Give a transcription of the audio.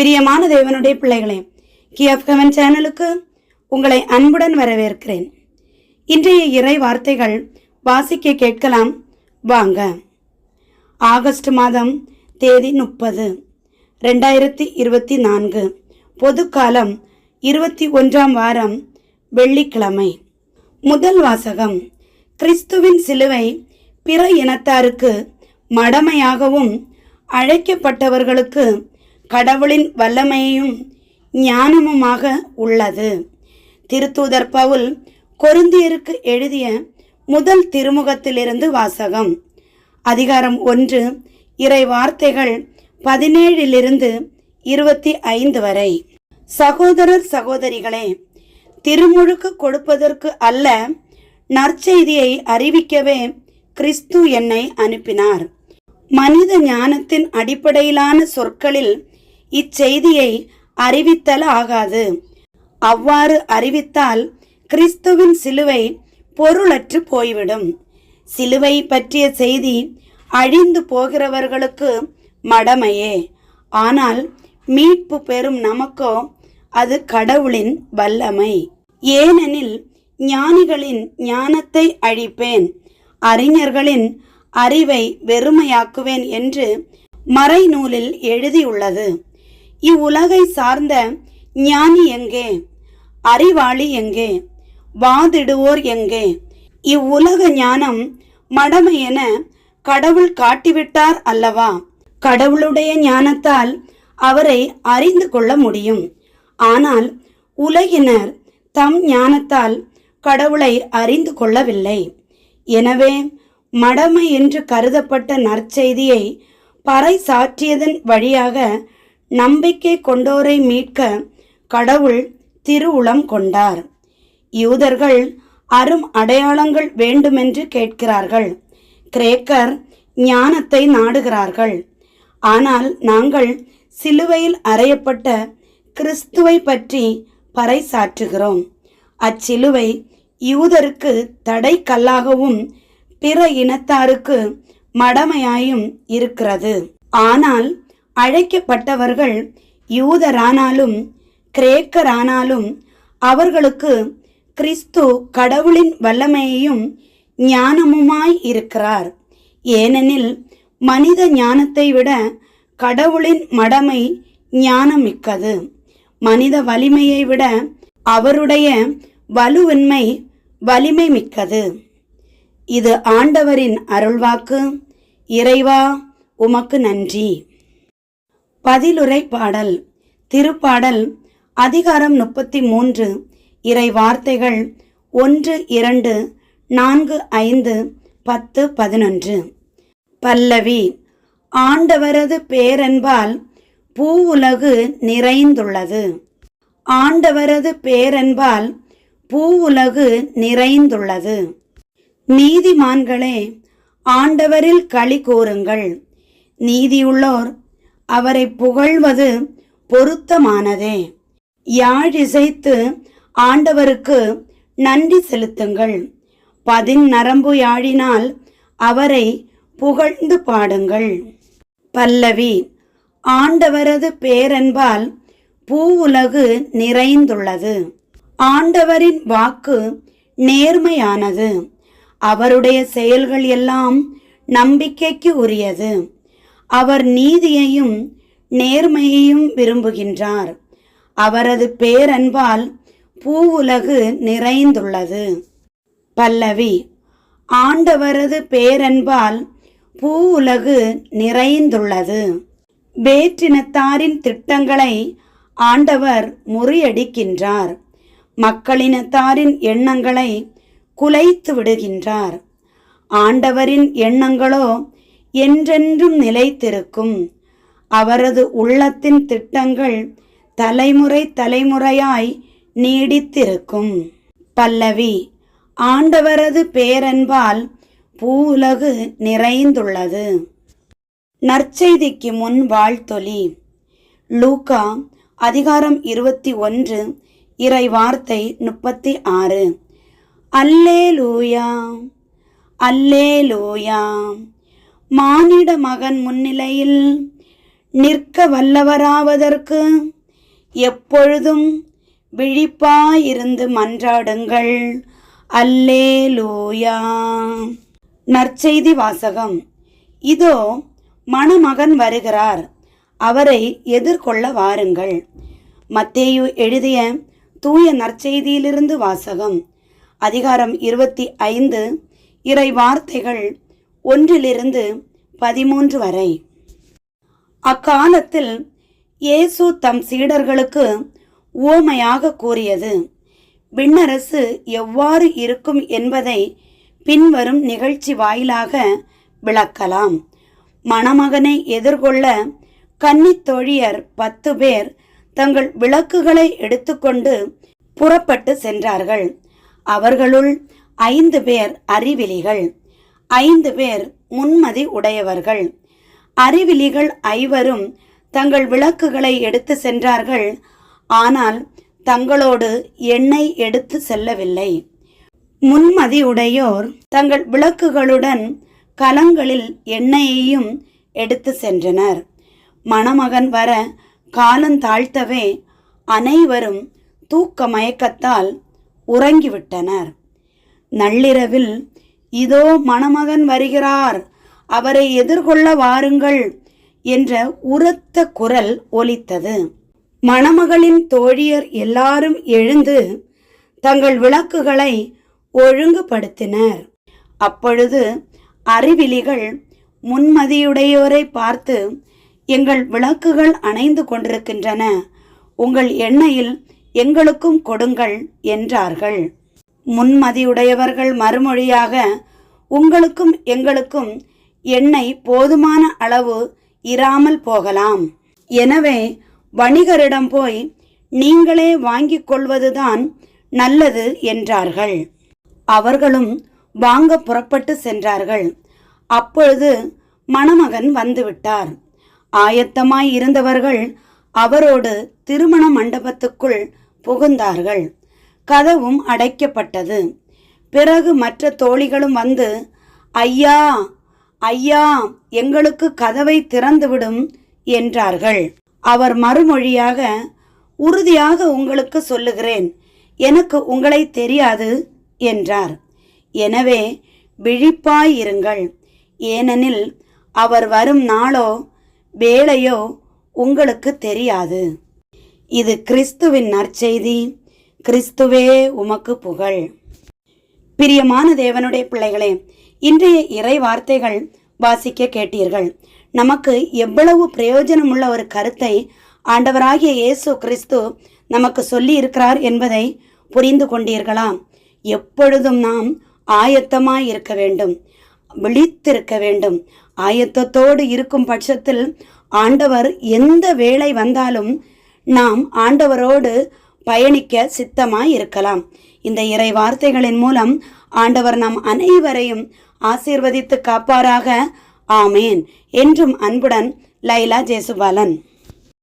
பிரியமான தேவனுடைய பிள்ளைகளே கிஎஃப் ஹெவன் சேனலுக்கு உங்களை அன்புடன் வரவேற்கிறேன். இன்றைய இறை வார்த்தைகள் வாசிக்க கேட்கலாம். வாங்க. ஆகஸ்ட் மாதம் தேதி முப்பது ரெண்டாயிரத்தி இருபத்தி நான்கு பொதுக்காலம் இருபத்தி ஒன்றாம் வாரம் வெள்ளிக்கிழமை. முதல் வாசகம் கிறிஸ்துவின் சிலுவை பிற இனத்தாருக்கு மடமையாகவும் அழைக்கப்பட்டவர்களுக்கு கடவுளின் வல்லமையும் ஞானமுமாக உள்ளது. திருத்தூதர் பவுல் கொருந்தியருக்கு எழுதிய முதல் திருமுகத்திலிருந்து வாசகம். அதிகாரம் ஒன்று இறை வார்த்தைகள் பதினேழிலிருந்து இருபத்தி ஐந்து வரை. சகோதரர் சகோதரிகளே திருமுழுக்கு கொடுப்பதற்கு அல்ல நற்செய்தியை அறிவிக்கவே கிறிஸ்து என்னை அனுப்பினார். மனித ஞானத்தின் அடிப்படையிலான சொற்களில் இச்செய்தியை அறிவித்தல் ஆகாது அவ்வாறு அறிவித்தால் கிறிஸ்துவின் சிலுவை பொருளற்று போய்விடும். சிலுவை பற்றிய செய்தி அழிந்து போகிறவர்களுக்கு மடமையே. ஆனால் மீட்பு பெறும் நமக்கோ அது கடவுளின் வல்லமை. ஏனெனில் ஞானிகளின் ஞானத்தை அழிப்பேன். அறிஞர்களின் அறிவை வெறுமையாக்குவேன் என்று மறைநூலில் எழுதியுள்ளது. இவ்வுலகை சார்ந்த ஞானி எங்கே? அறிவாளி எங்கே? வாதிடுவோர் எங்கே? இவ்வுலக ஞானம் மடமை என கடவுள் காட்டிவிட்டார் அல்லவா? கடவுளுடைய ஞானத்தால் அவரை அறிந்து கொள்ள முடியும். ஆனால் உலகினர் தம் ஞானத்தால் கடவுளை அறிந்து கொள்ளவில்லை. எனவே மடமை என்று கருதப்பட்ட நற்செய்தியை பறை சாற்றியதன் வழியாக நம்பிக்கை கொண்டோரை மீட்க கடவுள் திருவுளம் கொண்டார். யூதர்கள் அரும் அடையாளங்கள் வேண்டுமென்று கேட்கிறார்கள். கிரேக்கர் ஞானத்தை நாடுகிறார்கள். ஆனால் நாங்கள் சிலுவையில் அறையப்பட்ட கிறிஸ்துவை பற்றி பறைசாற்றுகிறோம். அச்சிலுவை யூதருக்கு தடை கல்லாகவும் பிற இனத்தாருக்கு மடமையாயும் இருக்கிறது. ஆனால் அழைக்கப்பட்டவர்கள் யூதரானாலும் கிரேக்கரானாலும் அவர்களுக்கு கிறிஸ்து கடவுளின் வல்லமையையும் ஞானமுமாய் இருக்கிறார். ஏனெனில் மனித ஞானத்தை விட கடவுளின் மடமை ஞானமிக்கது. மனித வலிமையை விட அவருடைய வலுவின்மை வலிமை மிக்கது இது ஆண்டவரின் அருள்வாக்கு. இறைவா உமக்கு நன்றி. பதிலுரை பாடல். திருப்பாடல் அதிகாரம் முப்பத்தி மூன்று இறை வார்த்தைகள் ஒன்று இரண்டு நான்கு ஐந்து பத்து பதினொன்று. பல்லவி ஆண்டவரது பேரன்பால் பூவுலகு நிறைந்துள்ளது. ஆண்டவரது பேரன்பால் பூவுலகு நிறைந்துள்ளது. நீதிமான்களே ஆண்டவரில் களி கூறுங்கள் நீதியுள்ளோர் அவரை புகழ்வது பொருத்தமானதே. யாழிசைத்து ஆண்டவருக்கு நன்றி செலுத்துங்கள். பதின் நரம்பு யாழினால் அவரை புகழ்ந்து பாடுங்கள். பல்லவி ஆண்டவரது பேரன்பால் பூவுலகு நிறைந்துள்ளது. ஆண்டவரின் வாக்கு நேர்மையானது. அவருடைய செயல்கள் எல்லாம் நம்பிக்கைக்கு உரியது. அவர் நீதியையும் நேர்மையையும் விரும்புகின்றார். அவரது பேரன்பால் பூவுலகு நிறைந்துள்ளது. பல்லவி ஆண்டவரது பேரன்பால் பூவுலகு நிறைந்துள்ளது. வேற்றினத்தாரின் திட்டங்களை ஆண்டவர் முறியடிக்கின்றார். மக்களினத்தாரின் எண்ணங்களை குலைத்து விடுகின்றார் ஆண்டவரின் எண்ணங்களோ என்றென்றும் நிலைத்திருக்கும். அவரது உள்ளத்தின் திட்டங்கள் தலைமுறை தலைமுறையாய் நீடித்திருக்கும். பல்லவி ஆண்டவரது பேரன்பால் பூவுலகு நிறைந்துள்ளது. நற்செய்திக்கு முன் வாழ்த்தொலி. லூகா அதிகாரம் இருபத்தி ஒன்று இறை வார்த்தை முப்பத்தி ஆறு. அல்லே லூயா அல்லே லூயா மானிட மகன் முன்னிலையில் நிற்க வல்லவராவதற்கு எப்பொழுதும் விழிப்பாயிருந்து மன்றாடுங்கள். அல்லேலூயா. நற்செய்தி வாசகம். இதோ மணமகன் வருகிறார். அவரை எதிர்கொள்ள வாருங்கள். மத்தேயு எழுதிய தூய நற்செய்தியிலிருந்து வாசகம். அதிகாரம் இருபத்தி ஐந்து. இறை வார்த்தைகள் ஒன்றிலிருந்து பதிமூன்று வரை. அக்காலத்தில் இயேசு தம் சீடர்களுக்கு ஓமையாக கூறியது விண்ணரசு எவ்வாறு இருக்கும் என்பதை பின்வரும் நிகழ்ச்சி வாயிலாக விளக்கலாம். மணமகனை எதிர்கொள்ள கன்னித்தொழியர் பத்து பேர் தங்கள் விளக்குகளை எடுத்துக்கொண்டு புறப்பட்டு சென்றார்கள். அவர்களுள் ஐந்து பேர் அறிவிலிகள். ஐந்து பேர் முன்மதி உடையவர்கள். அறிவிலிகள் ஐவரும் தங்கள் விளக்குகளை எடுத்து சென்றார்கள். ஆனால் தங்களோடு எண்ணெய் எடுத்து செல்லவில்லை. முன்மதி உடையோர் தங்கள் விளக்குகளுடன் கலங்களில் எண்ணெயையும் எடுத்து சென்றனர். மணமகன் வர காலந்தாழ்த்தவே அனைவரும் தூக்க மயக்கத்தால் உறங்கிவிட்டனர். நள்ளிரவில் இதோ மணமகன் வருகிறார். அவரை எதிர்கொள்ள வாருங்கள் என்ற உரத்த குரல் ஒலித்தது. மணமகளின் தோழியர் எல்லாரும் எழுந்து தங்கள் விளக்குகளை ஒழுங்குபடுத்தினர். அப்பொழுது அறிவிலிகள் முன்மதியுடையோரை பார்த்து எங்கள் விளக்குகள் அணைந்து கொண்டிருக்கின்றன. உங்கள் எண்ணெயில் எங்களுக்கும் கொடுங்கள் என்றார்கள். முன்மதியுடையவர்கள் மறுமொழியாக உங்களுக்கும் எங்களுக்கும் எண்ணெய் போதுமான அளவு இராமல் போகலாம். எனவே வணிகரிடம் போய் நீங்களே வாங்கிக் கொள்வதுதான் நல்லது என்றார்கள். அவர்களும் வாங்க புறப்பட்டு சென்றார்கள். அப்பொழுது மணமகன் வந்துவிட்டார். ஆயத்தமாய் இருந்தவர்கள் அவரோடு திருமண மண்டபத்துக்குள் புகுந்தார்கள். கதவும் அடைக்கப்பட்டது. பிறகு மற்ற தோழிகளும் வந்து ஐயா ஐயா எங்களுக்கு கதவை திறந்துவிடும் என்றார்கள். அவர் மறுமொழியாக உறுதியாக உங்களுக்கு சொல்லுகிறேன். எனக்கு உங்களை தெரியாது என்றார். எனவே விழிப்பாய் இருங்கள். ஏனெனில் அவர் வரும் நாளோ வேளையோ உங்களுக்கு தெரியாது. இது கிறிஸ்துவின் நற்செய்தி. கிறிஸ்துவே உமக்கு புகழ். பிரியமான தேவனுடைய பிள்ளைகளே இன்றைய இறை வார்த்தைகள் வாசிக்க கேட்டீர்கள். நமக்கு எவ்வளவு பிரயோஜனமுள்ள ஒரு கருத்தை ஆண்டவராகிய இயேசு கிறிஸ்து நமக்கு சொல்லி இருக்கிறார் என்பதை புரிந்து கொண்டீர்களா எப்பொழுதும் நாம் ஆயத்தமாய் இருக்க வேண்டும் விழித்திருக்க வேண்டும். ஆயத்தத்தோடு இருக்கும் பட்சத்தில் ஆண்டவர் எந்த வேலை வந்தாலும் நாம் ஆண்டவரோடு பயணிக்க சித்தமாய் இருக்கலாம் இந்த இறை வார்த்தைகளின் மூலம் ஆண்டவர் நம் அனைவரையும் ஆசீர்வதித்து காப்பாராக. ஆமேன். என்றும் அன்புடன் லைலா ஜேசுபாலன்.